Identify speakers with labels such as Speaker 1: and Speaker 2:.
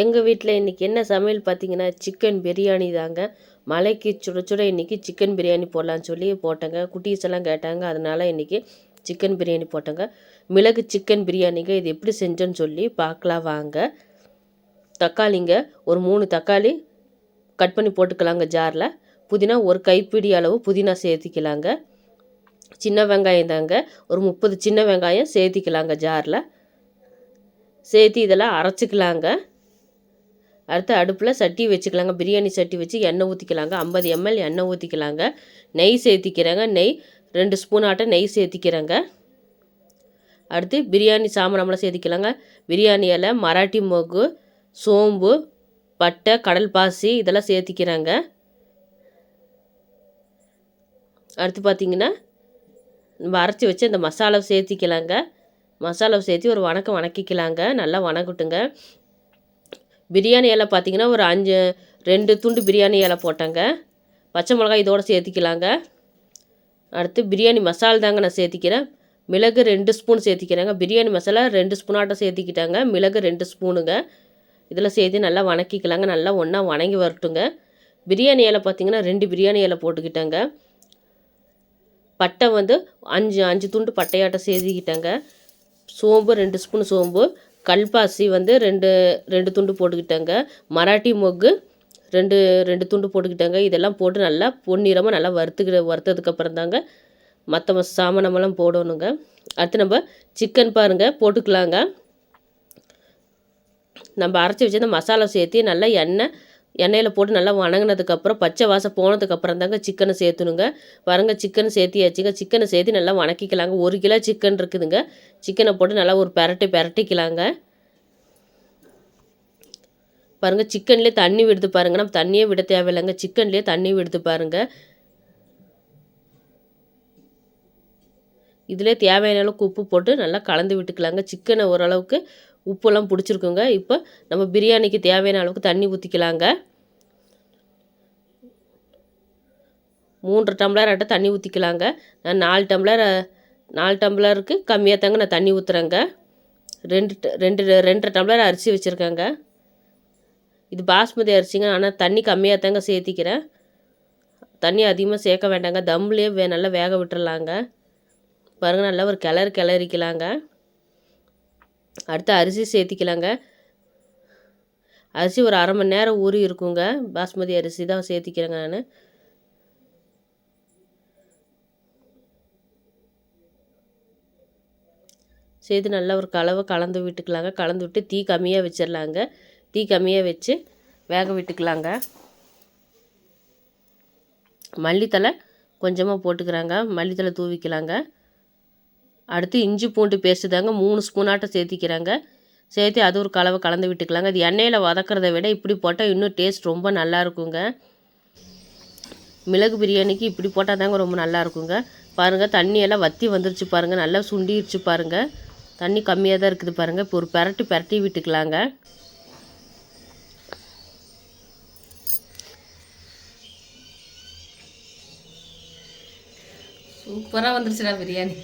Speaker 1: எங்கள் வீட்டில் இன்றைக்கி என்ன சமையல் பார்த்தீங்கன்னா சிக்கன் பிரியாணி தாங்க. மலைக்கு சுட சுட இன்றைக்கி சிக்கன் பிரியாணி போடலான்னு சொல்லி போட்டேங்க. குட்டீஸ் எல்லாம் கேட்டாங்க. அதனால் இன்றைக்கி சிக்கன் பிரியாணி போட்டேங்க. மிளகு சிக்கன் பிரியாணிங்க இது எப்படி செஞ்சோன்னு சொல்லி பார்க்கலாம் வாங்க. தக்காளிங்க ஒரு மூணு தக்காளி கட் பண்ணி போட்டுக்கலாங்க ஜாரில். புதினா ஒரு கைப்பிடி அளவு புதினா சேர்த்திக்கலாங்க. சின்ன வெங்காயம் தாங்க. ஒரு முப்பது சின்ன வெங்காயம் சேர்த்திக்கலாங்க ஜாரில். சேர்த்து இதெல்லாம் அரைச்சிக்கலாங்க. அடுத்து அடுப்பில் சட்டி வச்சுக்கலாங்க. பிரியாணி சட்டி வச்சு எண்ணெய் ஊற்றிக்கலாங்க ஐம்பது எம்எல் எண்ணெய் ஊற்றிக்கலாங்க நெய் சேர்த்திக்கிறேங்க. நெய் ரெண்டு ஸ்பூன் ஆட்டம் நெய் சேர்த்திக்கிறேங்க. அடுத்து பிரியாணி சாமானம்லாம் சேர்த்திக்கலாங்க. பிரியாணி இலை மராட்டி மொகு சோம்பு பட்டை கடல் பாசி இதெல்லாம் சேர்த்திக்கிறாங்க. அடுத்து பார்த்திங்கன்னா நம்ம அரைச்சி வச்சு இந்த மசாலாவை சேர்த்திக்கலாங்க. மசாலாவை சேர்த்து ஒரு வணக்கம் வணக்கிக்கலாங்க. நல்லா வணக்கட்டுங்க பிரியாணி இலை பார்த்தீங்கன்னா ஒரு அஞ்சு ரெண்டு துண்டு பிரியாணி இலை போட்டேங்க. பச்சை மிளகாய் இதோடு சேர்த்திக்கலாங்க. அடுத்து பிரியாணி மசாலா தாங்க நான் சேர்த்திக்கிறேன். மிளகு ரெண்டு ஸ்பூன் சேர்த்திக்கிறேங்க. பிரியாணி மசாலா ரெண்டு ஸ்பூனாட்டம் சேர்த்திக்கிட்டாங்க. மிளகு ரெண்டு ஸ்பூனுங்க. இதில் சேர்த்து நல்லா வணக்கிக்கலாங்க. நல்லா ஒன்றா வணங்கி வரட்டுங்க. பிரியாணி இலை பார்த்தீங்கன்னா ரெண்டு பிரியாணி இலை போட்டுக்கிட்டேங்க. பட்டை வந்து அஞ்சு அஞ்சு துண்டு பட்டையாட்டம் சேர்த்திக்கிட்டேங்க. சோம்பு ரெண்டு ஸ்பூன் சோம்பு. கல்பாசி வந்து ரெண்டு ரெண்டு துண்டு போட்டுக்கிட்டேங்க. மராட்டி மொக்கு ரெண்டு ரெண்டு துண்டு போட்டுக்கிட்டேங்க. இதெல்லாம் போட்டு நல்லா பொன்னிறமாக நல்லா வறுத்துக்கிற வறுத்ததுக்கப்புறம் தாங்க மற்ற சாமானமெல்லாம் போடணுங்க. அடுத்து நம்ம சிக்கன் பாருங்கள் போட்டுக்கலாங்க. நம்ம அரைச்சி வச்சிருந்த மசாலா சேர்த்து நல்லா எண்ணெய் எண்ணெயில் போட்டு நல்லா வணங்கினதுக்கப்புறம் பச்சை வாசம் போனதுக்கப்புறம் தாங்க சிக்கனை சேர்த்துணுங்க. வரங்க சிக்கன் சேர்த்தியாச்சுங்க. சிக்கனை சேர்த்து நல்லா வணக்கிக்கலாங்க. ஒரு கிலோ சிக்கன் இருக்குதுங்க. சிக்கனை போட்டு நல்லா ஒரு பெரட்டி பெரட்டிக்கலாங்க. பாருங்கள் சிக்கன்லேயே தண்ணி விடுது பாருங்கள் நம்ம தண்ணியே விட தேவையில்லைங்க. சிக்கன்லேயே தண்ணி விடுது பாருங்கள் இதிலே தேவையான அளவுக்கு உப்பு போட்டு நல்லா கலந்து விட்டுக்கலாங்க. சிக்கனை ஓரளவுக்கு உப்பெல்லாம் பிடிச்சிருக்குங்க. இப்போ நம்ம பிரியாணிக்கு தேவையான அளவுக்கு தண்ணி ஊற்றிக்கலாங்க மூன்று டம்ளர் ஆட்ட தண்ணி ஊற்றிக்கலாங்க நான் நாலு டம்ளர் நாலு டம்ளருக்கு கம்மியாக தாங்க நான் தண்ணி ஊற்றுறேங்க ரெண்டு ரெண்டு ரெண்டரை டம்ளர் அரிசி வச்சுருக்கேங்க. இது பாஸ்மதி அரிசிங்க ஆனால் தண்ணி கம்மியாக தாங்க சேர்த்திக்கிறேன். தண்ணி அதிகமாக சேர்க்க வேண்டாங்க. தம்லேயே வே நல்லா வேக விட்டுறலாங்க. பாருங்கள் நல்லா ஒரு கிளறு கிளறிக்கலாங்க. அடுத்து அரிசி சேர்த்திக்கலாங்க. அரிசி ஒரு அரை மணி நேரம் ஊறி இருக்குங்க. பாஸ்மதி அரிசி தான் சேர்த்திக்கிறேங்க நான். சேர்த்து நல்லா ஒரு கலவை கலந்து விட்டுக்கலாங்க. கலந்து விட்டு தீ கம்மியாக வச்சிடலாங்க. தீ கம்மியாக வச்சு வேக விட்டுக்கலாங்க. மல்லித்தலை கொஞ்சமாக போட்டுக்கிறாங்க. மல்லித்தலை தூவிக்கலாங்க. அடுத்து இஞ்சி பூண்டு பேஸ்ட்டு தாங்க மூணு ஸ்பூனாட்டம் சேர்த்திக்கிறாங்க. சேர்த்து அது ஒரு கலவை கலந்து விட்டுக்கலாங்க. அது எண்ணெயில் வதக்கிறத விட இப்படி போட்டால் இன்னும் டேஸ்ட் ரொம்ப நல்லா இருக்குங்க. மிளகு பிரியாணிக்கு இப்படி போட்டால் தாங்க ரொம்ப நல்லா இருக்குங்க. பாருங்கள் தண்ணியெல்லாம் வற்றி வந்துருச்சு பாருங்கள் நல்லா சுண்டிருச்சு பாருங்கள் தண்ணி கம்மியாக தான் இருக்குது பாருங்கள் இப்போ ஒரு பரட்டி பரட்டி விட்டுக்கலாங்க.
Speaker 2: சூப்பராக வந்துருச்சுடா பிரியாணி.